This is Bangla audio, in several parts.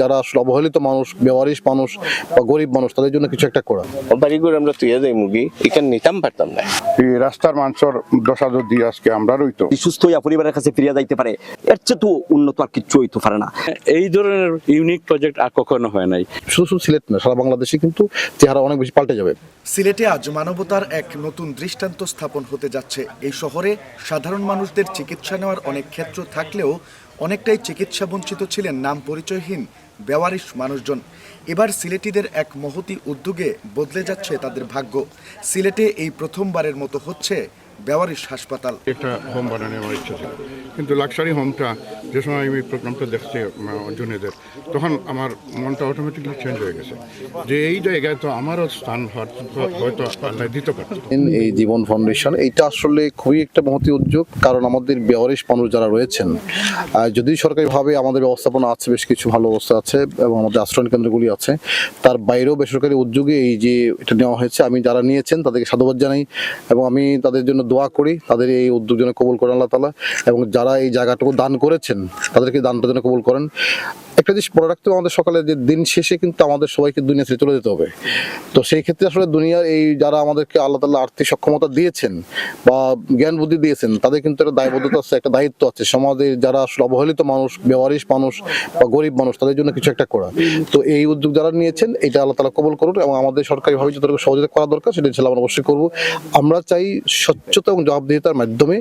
যারা আসলে অবহেলিত মানুষ বেওয়ারিশ মানুষ বা গরিব মানুষ তাদের জন্য কিছু একটা করা। বাড়িগুলো আমরা তুইয়া যাই মুগি এখানে নিতাম পারতাম না। এই রাস্তার মানুষের দশা যদি আজকে আমরা রইতো। সুস্থ হইয়া পরিবারের কাছে ফিরিয়া যাইতে পারে এর চেয়ে তো উন্নত আর কিচ্ছু হইতে পারে না। এই ধরনের ইউনিক প্রজেক্ট আর কখনো হয় নাই। শুধু শুধু সিলেট না সারা বাংলাদেশে কিন্তু চেহারা অনেক বেশি পাল্টে যাবে। সিলেটে আজ মানবতার এক নতুন দৃষ্টান্ত স্থাপন হতে যাচ্ছে। এই শহরে সাধারণ মানুষদের চিকিৎসা নেওয়ার অনেক ক্ষেত্র থাকলেও অনেকটাই চিকিৎসা বঞ্চিত ছিলেন নাম পরিচয়হীন বেওয়ারিশ মানুষজন। এবার সিলেটিদের এক মহতি উদ্যোগে বদলে যাচ্ছে তাদের ভাগ্য। সিলেটে এই প্রথমবারের মতো হচ্ছে বেওয়ারিশ হাসপাতাল। একটা হোম বানানো আমার ইচ্ছা ছিল। কিন্তু লাক্সারি হোমটা যে সময় আমি প্রোগ্রামটা দেখছি জুনেদের তখন আমার মনটা অটোমেটিকলি চেঞ্জ হয়ে গেছে। যে এই জায়গায় তো আমারও স্থান হয়তো- আল্লাহ দিতে পারতো এই জীবন ফাউন্ডেশন এটা আসলে খুবই একটা মহতি উদ্যোগ কারণ আমাদের বেওয়ারিশ মানুষ যারা রয়েছেন যদি সরকারিভাবে আমাদের ব্যবস্থাপনা আছে বেশ কিছু ভালো অবস্থা আছে এবং আমাদের আশ্রয়ণ কেন্দ্রগুলি আছে তার বাইরেও বেসরকারি উদ্যোগে এই যে এটা নেওয়া হয়েছে আমি যারা নিয়েছেন তাদেরকে সাধুবাদ জানাই এবং আমি তাদের জন্য দোয়া করি, তাদের এই উদ্যোগ যেন কবুল করেন আল্লাহ তালা। এবং যারা এই জায়গাটুকু দান করেছেন, তাদেরকে দানটা যেন কবুল করেন। একটা জিনিস মনে রাখতে হবে, আমাদের সকালে যে দিন শেষে কিন্তু আমাদের সবাইকে দুনিয়া ছেড়ে চলে যেতে হবে। তো সেই ক্ষেত্রে আসলে দুনিয়ার এই যারা আমাদেরকে আল্লাহ তাল্লাহ আর্থিক সক্ষমতা দিয়েছেন বা জ্ঞান বুদ্ধি দিয়েছেন, তাদের কিন্তু একটা দায়বদ্ধতা আছে, একটা দায়িত্ব আছে। সমাজের যারা আসলে অবহেলিত মানুষ, বেওয়ারিশ মানুষ বা গরিব মানুষ, তাদের জন্য কিছু একটা করা। তো এই উদ্যোগ যারা নিয়েছেন, এটা আল্লাহ তালা কবল করুন এবং আমাদের সরকারিভাবে যতটুকু সহযোগিতা করা দরকার, সেটা ইনশাল্লাহ আমরা অবশ্যই করব। আমরা চাই স্বচ্ছতা এবং জবাবদিহিতার মাধ্যমে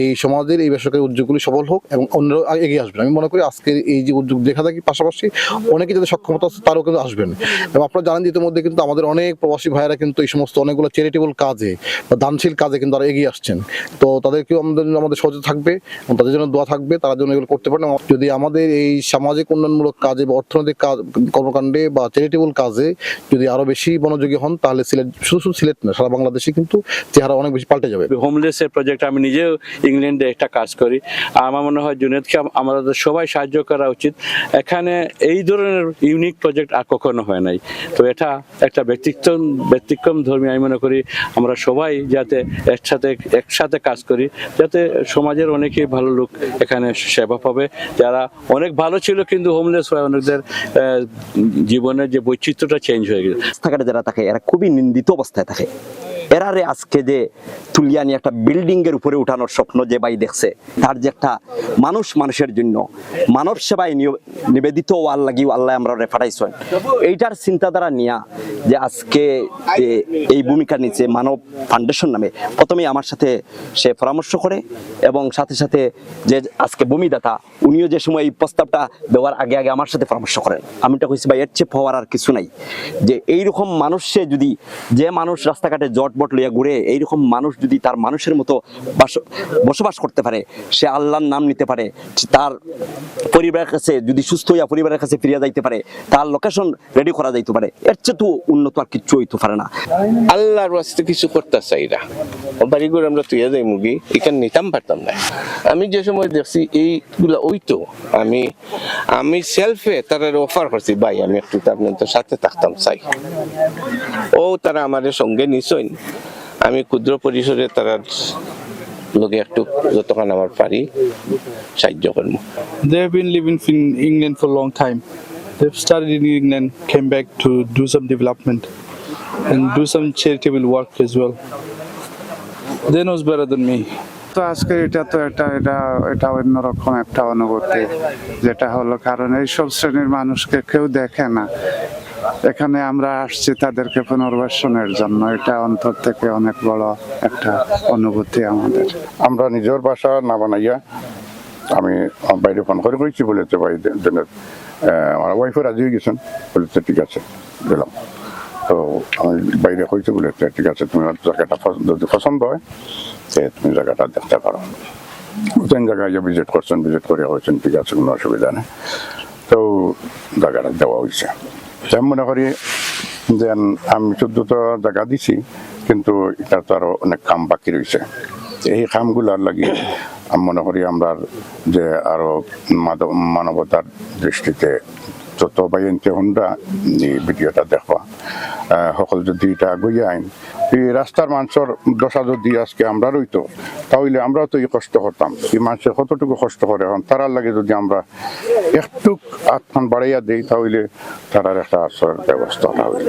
এই সমাজের এই বেসরকারি উদ্যোগগুলি সফল হোক এবং অন্যরা এগিয়ে আসবেন আমি মনে করি আজকের এই যে উদ্যোগ দেখা থাকি, পাশাপাশি অনেকে যাদের সক্ষমতা আছে তারাও কিন্তু আসবেন। এবং আপনারা জানেন ইতিমধ্যে কিন্তু আমাদের অনেক প্রবাসী ভাইয়েরা কিন্তু এই সমস্ত অনেকগুলো চ্যারিটেবল কাজে বা দানশীল কাজে কিন্তু তারা এগিয়ে আসছেন। তো তাদেরকেও আমাদের আমাদের সহযোগিতা থাকবে এবং তাদের জন্য দোয়া থাকবে, তারা যেন এগুলো করতে পারেন। যদি আমাদের এই সামাজিক উন্নয়নমূলক কাজে বা অর্থনৈতিক কাজ, কর্মকাণ্ডে বা চ্যারিটেবল কাজে যদি আরও বেশি মনোযোগী হন, তাহলে সিলেট, শুধু শুধু সিলেট না, সারা বাংলাদেশে কিন্তু চেহারা অনেক বেশি পাল্টে যাবে। হোমলেসের প্রজেক্ট আমি নিজেও ইংল্যান্ডে একটা কাজ করি। আমার মনে হয় জুনেদকে আমাদের সবাই সাহায্য করা উচিত। এখানে এই ধরনের ইউনিক প্রজেক্ট আর কখনো হয় নাই। তো এটা একটা ব্যতিক্রম ব্যতিক্রম ধর্মী, আমি মনে করি আমরা সবাই যাতে একসাথে একসাথে কাজ করি, যাতে সমাজের অনেকেই ভালো লোক এখানে সেবা পাবে। যারা অনেক ভালো ছিল কিন্তু হোমলেস হয়ে, অনেকদের জীবনের যে বৈচিত্র্যটা চেঞ্জ হয়ে গেছে। যারা থাকে, এরা খুবই নিন্দিত অবস্থায় থাকে। এরারে আজকে যে তুলিয়া নিয়ে একটা বিল্ডিং এর উপরে উঠানোর স্বপ্ন যে ভাই দেখছে, তার যে একটা মানুষ মানুষের জন্য, মানব সেবায় নিবেদিত ও আল্লাহ গিয়ে আল্লাহ আমরা রেফারাইছেন এইটার চিন্তাধারা নিয়া যে আজকে এই ভূমিকা নিচে মানব ফাউন্ডেশন নামে প্রথমেই আমার সাথে সে পরামর্শ করে এবং সাথে সাথে যে আজকে ভূমিদাতা, উনিও যে সময় এই প্রস্তাবটা দেওয়ার আগে আগে আমার সাথে পরামর্শ করেন। আমি তো কইছি, ভাই, এর চেয়ে পাওয়ার আর কিছু নাই। যে এইরকম মানুষ যদি যে মানুষ রাস্তাঘাটে জটবট লইয়া ঘুরে এইরকম মানুষ যদি তার মানুষের মতো বসবাস করতে পারে, সে আল্লাহর নাম নিতে পারে তার পরিবারের কাছে যদি সুস্থ হইয়া পরিবারের কাছে ফিরিয়া যাইতে পারে, তার লোকেশন রেডি করা যাইতে পারে, এর চেয়ে তো উন্নত আর কিচ্ছু হইতে পারে না। আল্লাহর ওয়াস্তে কিছু করতে চাই না। বাড়িগুলো আমরা তুইয়া যাই মুগি এখানে নিতাম পারতাম না। আমি যে সময় দেখছি এইগুলা ওই তো আমি আমি সেলফে তারা অফার করছি, ভাই, আমি একটু আপনাদের সাথে থাকতাম, চাই। ও তারা আমাদের সঙ্গে নিশ্চয় আমি ক্ষুদ্র পরিসরে তারা লোকে একটু যতক্ষণ আমার পারি সাহায্য করব They've been living in England for a long time. They've started in England, came back to do some development and do some charitable work as well. They knows better than me. তো আজকে এটা তো এটা এটা এটা অন্যরকম একটা অনুভূতি যেটা হলো কারণ এইসব শ্রেণির মানুষকে কেউ দেখে না এখানে আমরা আসছি তাদেরকে পুনর্বাসনের জন্য। এটা অন্তর থেকে অনেক বড় একটা অনুভূতি আমাদের। আমরা নিজের বাসা না বানাইয়া আমি বাইরে ফোন করে করেছি বলেছে ভাই আমার ওয়াইফও রাজি হয়ে গেছেন। বলেছে ঠিক আছে দিলাম তো আমি বাইরে কইছি বলেছে ঠিক আছে, তুমি জায়গাটা যদি পছন্দ হয় সে তুমি জায়গাটা দেখতে পারো। তিন জায়গায় ভিজিট করছেন ভিজিট করে হয়েছেন, ঠিক আছে, কোনো অসুবিধা নেই। তো জায়গাটা দেওয়া হয়েছে। আমি মনে করি যে আমি তো জায়গা দিছি, কিন্তু এটা তো আরও অনেক কাম বাকি রয়েছে। এই কামগুলার লাগে আমি মনে করি আমরা যে আরও মানবতার দৃষ্টিতে যত বাইনতে হন্ডা ভিডিওটা দেখবা। সকল যদি এটা আগুই আইন এই রাস্তার মানুষের দশা যদি আজকে আমরা রইতো, তাহলে আমরাও তো এই কষ্ট করতাম। এই মানুষের কতটুকু কষ্ট করে এখন? তারার লাগে যদি আমরা একটু আত্মান বাড়াইয়া দেই, তাহলে তারার একটা আশ্রয়ের ব্যবস্থা হইল।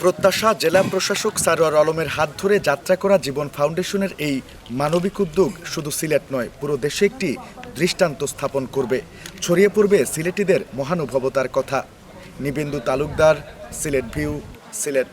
প্রত্যাশা জেলা প্রশাসক সারোয়ার আলমের হাত ধরে যাত্রা করা জীবন ফাউন্ডেশনের এই মানবিক উদ্যোগ শুধু সিলেট নয়, পুরো দেশে একটি দৃষ্টান্ত স্থাপন করবে। ছড়িয়ে পড়বে সিলেটিদের মহানুভবতার কথা। নিবেন্দু তালুকদার সিলেট ভিউ সিলেট।